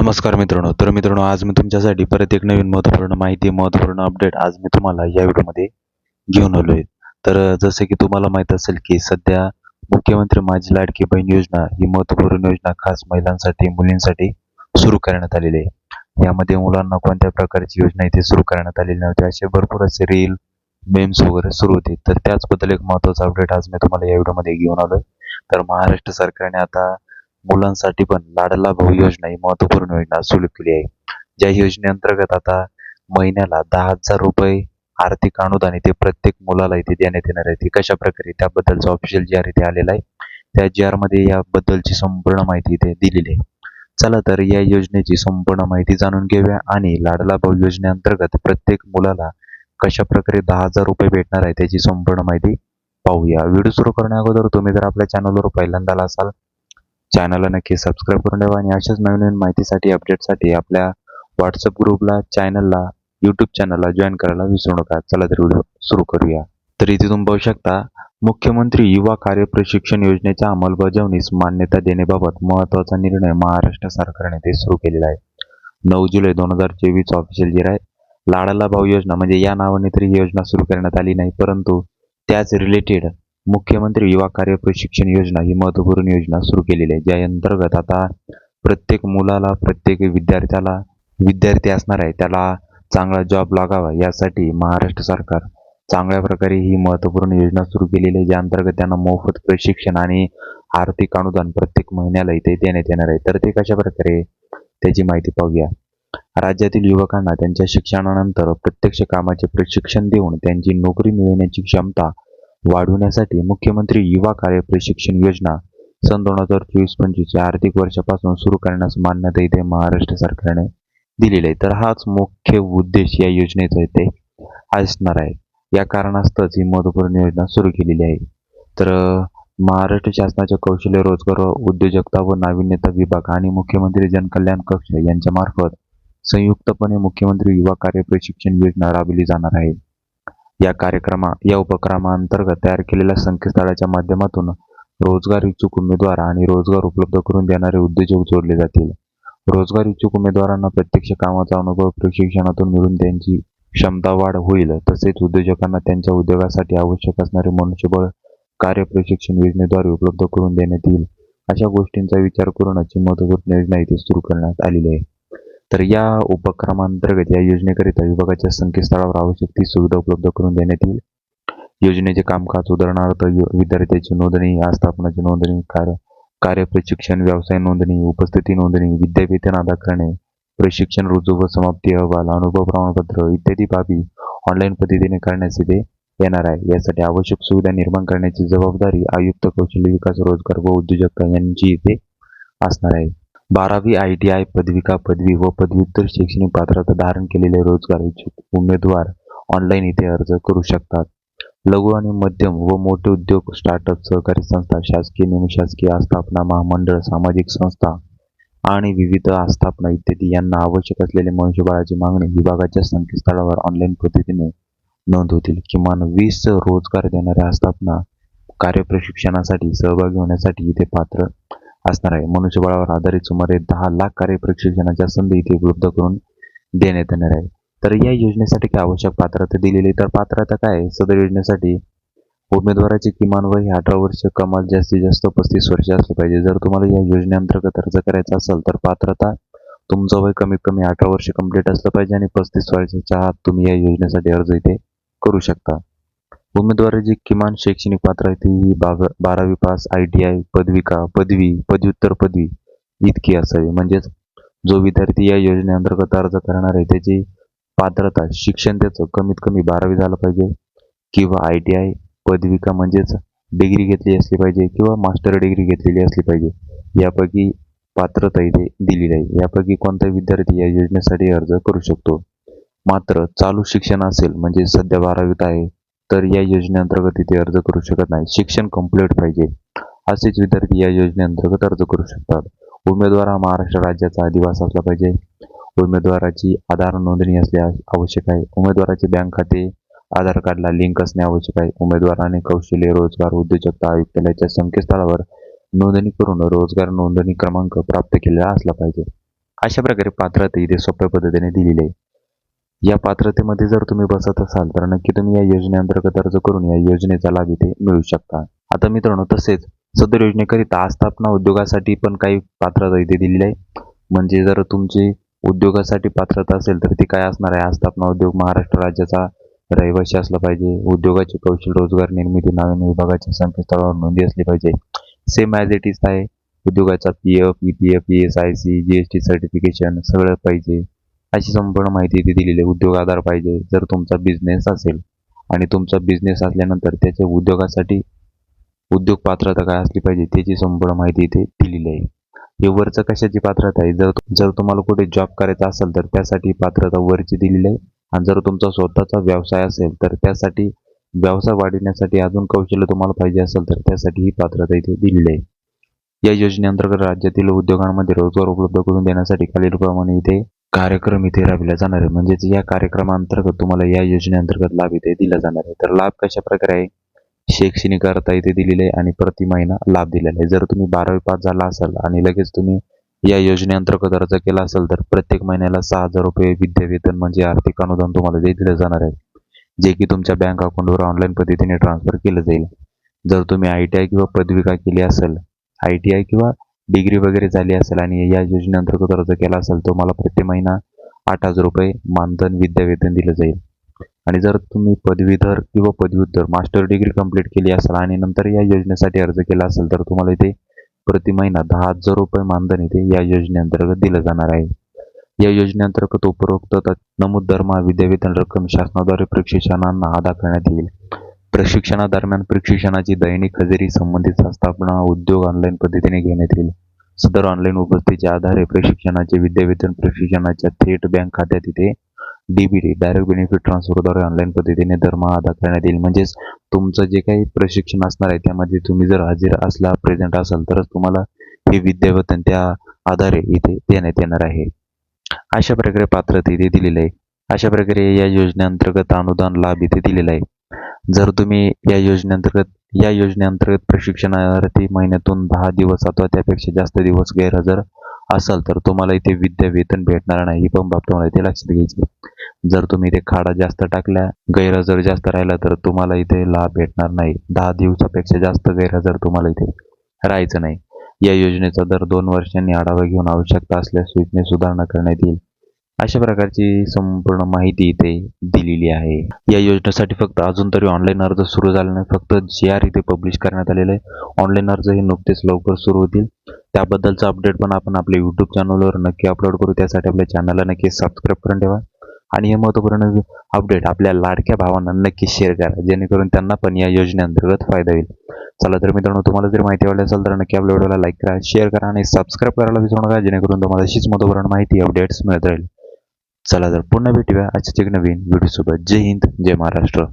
नमस्कार मित्रांनो. तर मित्रांनो आज मी तुमच्यासाठी परत एक नवीन महत्त्वपूर्ण माहिती महत्त्वपूर्ण अपडेट आज मी तुम्हाला या व्हिडिओमध्ये घेऊन आलो आहे तर जसं की तुम्हाला माहीत असेल की सध्या मुख्यमंत्री माझी लाडकी बहीण योजना ही महत्त्वपूर्ण योजना खास महिलांसाठी मुलींसाठी सुरू करण्यात आलेली आहे. यामध्ये मुलांना कोणत्या प्रकारची योजना इथे सुरू करण्यात आलेली नव्हती असे भरपूर असे रील मेम्स वगैरे सुरू होते. तर त्याचबद्दल एक महत्त्वाचा अपडेट आज मी तुम्हाला या व्हिडिओमध्ये घेऊन आलो आहे तर महाराष्ट्र सरकारने आता मुलांसाठी पण लाडला भाऊ योजना ही महत्त्वपूर्ण योजना सुरू केली आहे. ज्या योजनेअंतर्गत आता महिन्याला दहा हजार रुपये आर्थिक अनुदान ते प्रत्येक मुलाला इथे देण्यात येणार आहे. ते कशा प्रकारे त्याबद्दलचा ऑफिशियल जी आर इथे आलेला आहे त्या जी आरमध्ये याबद्दलची संपूर्ण माहिती इथे दिलेली आहे. चला तर या योजनेची संपूर्ण माहिती जाणून घेऊया आणि लाडला भाऊ योजनेअंतर्गत प्रत्येक मुलाला कशा प्रकारे दहा हजार रुपये भेटणार आहे त्याची संपूर्ण माहिती पाहूया. व्हिडिओ सुरू करण्या अगोदर तुम्ही जर आपल्या चॅनलवर पहिल्यांदा असाल चॅनलला नक्की सबस्क्राईब करून ठेवा आणि अशाच नवीन नवीन माहितीसाठी अपडेटसाठी आपल्या व्हॉट्सअप ग्रुपला चॅनलला यूट्यूब चॅनलला जॉईन करायला विसरू नका. चला तर व्हिडिओ सुरू करूया. तर इथे तुम्ही पाहू शकता मुख्यमंत्री युवा कार्य प्रशिक्षण योजनेच्या अंमलबजावणीस मान्यता देण्याबाबत महत्त्वाचा निर्णय महाराष्ट्र सरकारने ते सुरू केलेला आहे. नऊ जुलै दोन हजार चोवीस ऑफिशियल जी आहे. लाडाला भाऊ योजना म्हणजे या नावाने तरी ही योजना सुरू करण्यात आली नाही परंतु त्याच रिलेटेड मुख्यमंत्री युवा कार्य प्रशिक्षण योजना ही महत्त्वपूर्ण योजना सुरू केलेली आहे ज्या अंतर्गत आता प्रत्येक मुलाला प्रत्येक विद्यार्थ्याला विद्यार्थी असणार आहे त्याला चांगला जॉब लागावा यासाठी महाराष्ट्र सरकार चांगल्या प्रकारे ही महत्त्वपूर्ण योजना सुरू केलेली आहे ज्या अंतर्गत त्यांना मोफत प्रशिक्षण आणि आर्थिक अनुदान प्रत्येक महिन्याला इथे देण्यात येणार आहे. तर ते कशा प्रकारे त्याची माहिती पाहूया. राज्यातील युवकांना त्यांच्या शिक्षणानंतर प्रत्यक्ष कामाचे प्रशिक्षण देऊन त्यांची नोकरी मिळवण्याची क्षमता वाढवण्यासाठी मुख्यमंत्री युवा कार्य प्रशिक्षण योजना सन दोन हजार चोवीस पंचवीस या आर्थिक वर्षापासून सुरू करण्यास मान्यता इथे महाराष्ट्र सरकारने दिलेली आहे. तर हाच मुख्य उद्देश या योजनेचा इथे असणार आहे. या कारणास्तच ही महत्त्वपूर्ण योजना सुरू केलेली आहे. तर महाराष्ट्र शासनाच्या कौशल्य रोजगार व उद्योजकता व नाविन्यता विभाग आणि मुख्यमंत्री जनकल्याण कक्ष यांच्यामार्फत संयुक्तपणे मुख्यमंत्री युवा कार्य प्रशिक्षण योजना राबविली जाणार आहे. या कार्यक्रमा या उपक्रमाअंतर्गत तयार केलेल्या संकेतस्थळाच्या माध्यमातून रोजगार इच्छुक उमेदवार आणि रोजगार उपलब्ध करून देणारे उद्योजक जोडले जातील. रोजगार इच्छुक उमेदवारांना प्रत्यक्ष कामाचा अनुभव प्रशिक्षणातून मिळून त्यांची क्षमता वाढ होईल तसेच उद्योजकांना त्यांच्या उद्योगासाठी आवश्यक असणारे मनुष्यबळ कार्य प्रशिक्षण योजनेद्वारे उपलब्ध करून देण्यात येईल. अशा गोष्टींचा विचार करूनच ही महत्त्वपूर्ण योजना इथे सुरू करण्यात आलेली आहे. तर या उपक्रमांतर्गत या योजनेकरिता विभागाच्या संकेतस्थळावर आवश्यक ती सुविधा उपलब्ध करून देण्यात येईल. योजनेचे कामकाज उदाहरणार्थ विद्यार्थ्याची नोंदणी आस्थापनाची नोंदणी कार्य कार्य प्रशिक्षण व्यवसाय नोंदणी उपस्थिती नोंदणी विद्यावेतन अदा करणे प्रशिक्षण रुजू व समाप्ती अहवाल अनुभव प्रमाणपत्र इत्यादी बाबी ऑनलाईन पद्धतीने करण्यास इथे येणार आहे. यासाठी आवश्यक सुविधा निर्माण करण्याची जबाबदारी आयुक्त कौशल्य विकास रोजगार व उद्योजकता यांची इथे असणार आहे. बारावी आय टी आय पदविका पदवी व पदव्युत्तर शैक्षणिक पात्रता धारण केलेले रोजगार इच्छुक उमेदवार ऑनलाईन इथे अर्ज करू शकतात. लघु आणि मध्यम व मोठे उद्योग स्टार्टअप सहकारी संस्था शासकीय निमशासकीय आस्थापना महामंडळ सामाजिक संस्था आणि विविध आस्थापना इत्यादी यांना आवश्यक असलेले मनुष्यबळाची मागणी विभागाच्या संकेतस्थळावर ऑनलाईन पद्धतीने नोंद होतील. किमान वीस रोजगार देणाऱ्या आस्थापना कार्यप्रशिक्षणासाठी सहभागी होण्यासाठी इथे पात्र असणार आहे. मनुष्यबळावर आधारित सुमारे दहा लाख कार्य प्रशिक्षणाच्या संधी इथे उपलब्ध करून देण्यात येणार आहे. तर या योजनेसाठी काय आवश्यक पात्रता दिलेली? तर पात्रता काय आहे? सदर योजनेसाठी उमेदवाराची किमान वय हे अठरा वर्ष कमाल जास्तीत जास्त पस्तीस वर्ष असले पाहिजे. जर तुम्हाला या योजनेअंतर्गत अर्ज करायचा असेल तर पात्रता तुमचं वय कमीत कमी अठरा वर्ष कंप्लीट असलं पाहिजे आणि पस्तीस वर्षाच्या आत तुम्ही या योजनेसाठी अर्ज इथे करू शकता. उमेदवाराची किमान शैक्षणिक पात्रता ही बाग बारावी पास आय टी आय पदविका पदवी पदव्युत्तर पदवी इतकी असावी. म्हणजेच जो विद्यार्थी या योजनेअंतर्गत अर्ज करणार आहे त्याची पात्रता शिक्षण त्याचं कमीत कमी बारावी झालं पाहिजे किंवा आय टी आय पदविका म्हणजेच डिग्री घेतली असली पाहिजे किंवा मास्टर डिग्री घेतलेली असली पाहिजे यापैकी पात्रता इथे दिलेली आहे. यापैकी कोणताही विद्यार्थी या योजनेसाठी अर्ज करू शकतो. मात्र चालू शिक्षण असेल म्हणजे सध्या बारावीत आहे तर या योजनेअंतर्गत इथे अर्ज करू शकत नाही. शिक्षण कंप्लीट पाहिजे. असेच विद्यार्थी या योजनेअंतर्गत अर्ज करू शकतात. उमेदवार हा महाराष्ट्र राज्याचा अधिवास असला पाहिजे. उमेदवाराची आधार नोंदणी असणे आवश्यक आहे. उमेदवाराचे बँक खाते आधार कार्डला लिंक असणे आवश्यक आहे. उमेदवाराने कौशल्य रोजगार उद्योजकता आयुक्तालयाच्या संकेतस्थळावर नोंदणी करून रोजगार नोंदणी क्रमांक प्राप्त केलेला असला पाहिजे. अशा प्रकारे पात्रता इथे सोप्या पद्धतीने दिलेली आहे. या पात्रतेमध्ये जर तुम्ही बसत असाल तर नक्की तुम्ही या योजनेअंतर्गत अर्ज करून या योजनेचा लाभ इथे मिळू शकता. आता मित्रांनो तसेच सदर योजनेकरिता आस्थापना उद्योगासाठी पण काही पात्रता इथे दिलेली आहे. म्हणजे जर तुमची उद्योगासाठी पात्रता असेल तर ती काय असणार आहे? आस्थापना उद्योग महाराष्ट्र राज्याचा रहिवासी असला पाहिजे. उद्योगाचे कौशल रोजगार निर्मिती नवीन विभागाच्या संकेतस्थळावर नोंदी असली पाहिजे. सेम ॲज इट इज आहे. उद्योगाचा P F E P F E S I C G S T certification सगळं पाहिजे. अशी संपूर्ण माहिती इथे दिलेली आहे. उद्योग आधार पाहिजे जर तुमचा बिझनेस असेल आणि तुमचा बिझनेस असल्यानंतर त्याच्या उद्योगासाठी उद्योग पात्रता काय असली पाहिजे त्याची संपूर्ण माहिती इथे दिलेली आहे. हे वरचं कशाची पात्रता आहे? जर जर तुम्हाला कुठे जॉब करायचा असेल तर त्यासाठी पात्रता वरची दिलेली आहे. आणि जर तुमचा स्वतःचा व्यवसाय असेल तर त्यासाठी व्यवसाय वाढविण्यासाठी अजून कौशल्य तुम्हाला पाहिजे असेल तर त्यासाठी ही पात्रता इथे दिलेली आहे. या योजनेअंतर्गत राज्यातील उद्योगांमध्ये रोजगार उपलब्ध करून देण्यासाठी खालीलप्रमाणे इथे कार्यक्रम इथे राबविला जाणार आहे. म्हणजेच या कार्यक्रमांतर्गत तुम्हाला या योजनेअंतर्गत लाभ इथे दिला जाणार आहे. तर लाभ कशा प्रकारे आहे? शैक्षणिक अर्थ इथे दिलेले आहे आणि प्रति महिना लाभ दिलेला आहे. जर तुम्ही बारावी पास झाला असाल आणि लगेच तुम्ही या योजनेअंतर्गत अर्ज केला असेल तर प्रत्येक महिन्याला सहा हजार रुपये विद्यावेतन म्हणजे आर्थिक अनुदान तुम्हाला ते दिलं जाणार आहे. जे की तुमच्या बँक अकाउंटवर ऑनलाईन पद्धतीने ट्रान्सफर केलं जाईल. जर तुम्ही आय टी आय किंवा पदविका केली असेल आय टी आय किंवा डिग्री वगैरे झाली असेल आणि या योजनेअंतर्गत अर्ज केला असेल तुम्हाला प्रति महिना आठ हजार रुपये मानधन विद्यावेतन दिलं जाईल. आणि जर तुम्ही पदवीधर किंवा पदव्युत्तर मास्टर डिग्री कंप्लीट केली असेल आणि नंतर या योजनेसाठी अर्ज केला असेल तर तुम्हाला इथे प्रति महिना दहा हजार रुपये मानधन इथे या योजनेअंतर्गत दिलं जाणार आहे. या योजनेअंतर्गत उपरोक्त नमूद दरमहा विद्यावेतन रक्कम शासनाद्वारे प्रशिक्षणांना अदा करण्यात येईल. प्रशिक्षणादरम्यान प्रशिक्षणाची दैनिक हजेरी संबंधित स्थापना उद्योग ऑनलाईन पद्धतीने घेण्यात येईल. सदर ऑनलाईन उपस्थितीच्या आधारे प्रशिक्षणाचे विद्यावेतन प्रशिक्षणाच्या थेट बँक खात्यात इथे डीबीटी डायरेक्ट बेनिफिट ट्रान्सफरद्वारे ऑनलाईन पद्धतीने दरमहा अदा करण्यात येईल. म्हणजेच तुमचं जे काही प्रशिक्षण असणार आहे त्यामध्ये तुम्ही जर हजर असला प्रेझेंट असाल तरच तुम्हाला हे विद्यावेतन त्या आधारे इथे देण्यात येणार आहे. अशा प्रकारे पात्रता इथे दिलेलं आहे. अशा प्रकारे या योजनेअंतर्गत अनुदान लाभ इथे दिलेला आहे. जर तुम्ही या योजनेअंतर्गत या योजनेअंतर्गत प्रशिक्षणार्थी महिन्यातून दहा दिवस अथवा त्यापेक्षा जास्त दिवस गैरहजर असाल तर तुम्हाला इथे विद्या वेतन भेटणार नाही. ही पण बाब तुम्हाला इथे लक्षात घ्यायची जर तुम्ही इथे खाडा जास्त टाकल्या गैरहजर जास्त राहिला तर तुम्हाला इथे लाभ भेटणार नाही. दहा दिवसापेक्षा जास्त गैरहजर तुम्हाला इथे राहायचं नाही. या योजनेचा दर दोन वर्षांनी आढावा घेऊन आवश्यकता असल्यास सूचने सुधारणा करण्यात येईल. अशा प्रकारची संपूर्ण माहिती इथे दिलेली आहे. या योजनेसाठी फक्त अजून तरी ऑनलाईन अर्ज सुरू झाला नाही फक्त जे आर इथे पब्लिश करण्यात आलेलं आहे ऑनलाईन अर्ज हे नुकतेच लवकर सुरू होतील. त्याबद्दलचं अपडेट पण आपण आपल्या यूट्यूब चॅनलवर नक्की अपलोड करू. त्यासाठी आपल्या चॅनलला नक्की सबस्क्राईब करून ठेवा. आणि हे महत्त्वपूर्ण अपडेट आपल्या लाडक्या भावांना नक्की शेअर करा जेणेकरून त्यांना पण या योजनेअंतर्गत फायदा होईल. चला तर मित्रांनो तुम्हाला जर माहिती आवडली असेल तर नक्की आपल्या व्हिडिओला लाईक करा शेअर करा आणि सबस्क्राईब करायला विसरू नका जेणेकरून तुम्हाला अशीच महत्त्वपूर्ण माहिती अपडेट्स मिळत राहील. चला तर पुन्हा भेटूया आजच्या एक नवीन व्हिडिओसोबत जय हिंद जय महाराष्ट्र.